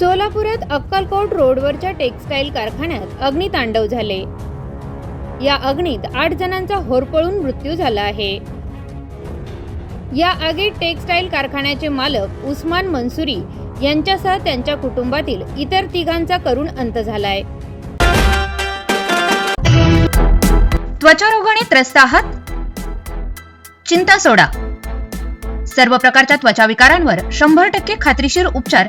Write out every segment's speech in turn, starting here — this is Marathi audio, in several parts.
सोलापुरात अक्कलकोट रोडवरच्या टेक्सटाईल कारखान्यात अग्नितांडव झाले. या अग्नीत आठ जणांचा होरपळून मृत्यू झाला आहे. या आगीत टेक्सटाईल कारखान्याचे मालक उस्मान मनसुरी यांच्यासह त्यांच्या कुटुंबातील इतर तिघांचा करुण अंत झालाय. त्वचारोगाने त्रस्त आहात? चिंता सोडा. सर्व प्रकारच्या त्वचा विकारांवर शंभर टक्के खात्रीशीर उपचार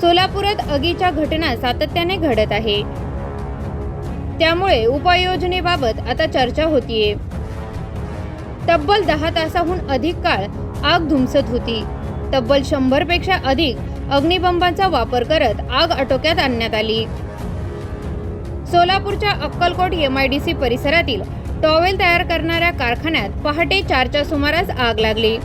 सोलापुरात आगीच्या घटना सातत्याने घडत आहे. त्यामुळे उपाययोजनेबाबत आता चर्चा होतीये. तब्बल दहा तासाहून अधिक काळ आग धुमसत होती. तब्बल शंभरपेक्षा अधिक अग्निबंबांचा वापर करत आग आटोक्यात आणण्यात आली. सोलापूरच्या अक्कलकोट एमआयडीसी परिसरातील टॉवेल तयार करणाऱ्या कारखान्यात पहाटे चारच्या सुमारास आग लागली.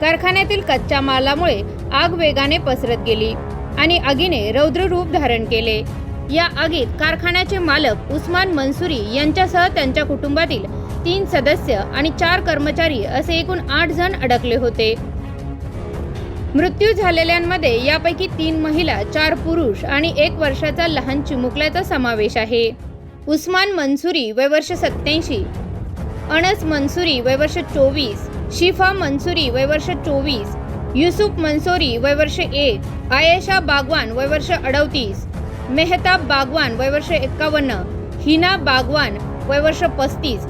कारखान्यातील कच्च्या मालामुळे आग वेगाने पसरत गेली. आणि आगीने रौद्र रूप धारण केले. या आगीत कारखान्याचे मालक उस्मान मनसुरी यांच्यासह त्यांच्या कुटुंबातील तीन सदस्य आणि चार कर्मचारी असे एकूण आठ जण अडकले होते. मृत्यू झालेल्यांमध्ये यापैकी तीन महिला चार पुरुष आणि एक वर्षाचा लहान चिमुकल्याचा समावेश आहे. उस्मान मनसुरी वय वर्ष सत्याऐंशी अनस मनसुरी वय वर्ष चोवीस शिफा मनसुरी वय वर्ष चोवीस युसुफ मंसोरी वय वर्ष एक आयेशा बागवान वय वर्ष अडतीस मेहताब बागवान वय वर्ष एक्कावन्न हिना बागवान वय वर्ष पस्तीस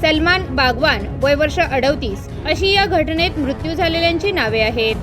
सलमान बागवान वय वर्ष अडतीस अशी या घटनेत मृत्यू झालेल्यांची नावे आहेत.